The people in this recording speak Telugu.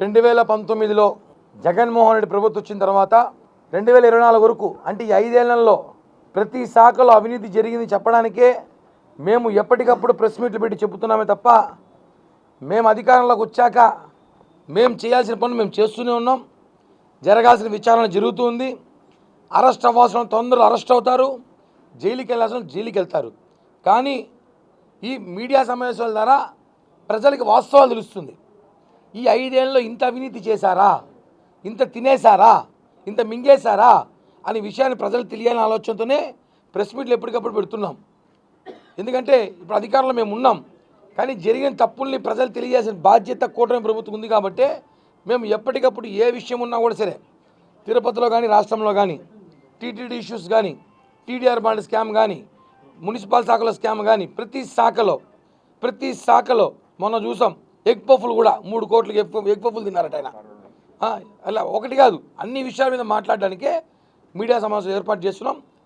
రెండు వేల పంతొమ్మిదిలో జగన్మోహన్ రెడ్డి ప్రభుత్వం వచ్చిన తర్వాత రెండు వేల ఇరవై నాలుగు వరకు అంటే ఈ ఐదేళ్ళలో ప్రతి శాఖలో అవినీతి జరిగింది చెప్పడానికే మేము ఎప్పటికప్పుడు ప్రెస్ మీట్లు పెట్టి చెబుతున్నామే తప్ప మేము అధికారంలోకి వచ్చాక మేము చేయాల్సిన పనులు మేము చేస్తూనే ఉన్నాం. జరగాల్సిన విచారణ జరుగుతూ ఉంది. అరెస్ట్ అవ్వాల్సిన తొందరలో అరెస్ట్ అవుతారు. జైలుకి వెళ్ళాల్సిన జైలుకి వెళ్తారు కానీ ఈ మీడియా సమావేశాల ద్వారా ప్రజలకు వాస్తవాలు తెలుస్తుంది. ఈ ఐదేళ్ళలో ఇంత అవినీతి చేశారా? ఇంత తినేశారా? ఇంత మింగేశారా? అనే విషయాన్ని ప్రజలు తెలియని ఆలోచనతోనే ప్రెస్ మీట్లు ఎప్పటికప్పుడు పెడుతున్నాం. ఎందుకంటే ఇప్పుడు అధికారంలో మేము ఉన్నాం. కానీ జరిగిన తప్పుల్ని ప్రజలు తెలియజేసిన బాధ్యత కూటమి ప్రభుత్వం ఉంది కాబట్టి మేము ఎప్పటికప్పుడు ఏ విషయం ఉన్నా కూడా సరే తిరుపతిలో కానీ రాష్ట్రంలో కానీ టీటీడీ ఇష్యూస్ కానీ టీడీఆర్ బాండ్ స్కామ్ కానీ మున్సిపల్ శాఖలో స్కామ్ కానీ ప్రతి శాఖలో ప్రతి శాఖలో మొన్న చూసాం. ఎగ్ పఫ్లు కూడా మూడు కోట్లకి ఎగ్ ఎగ్ పఫ్లు తిన్నారట ఆయన. అలా ఒకటి కాదు. అన్ని విషయాల మీద మాట్లాడడానికే మీడియా సమావేశం ఏర్పాటు చేస్తున్నాం.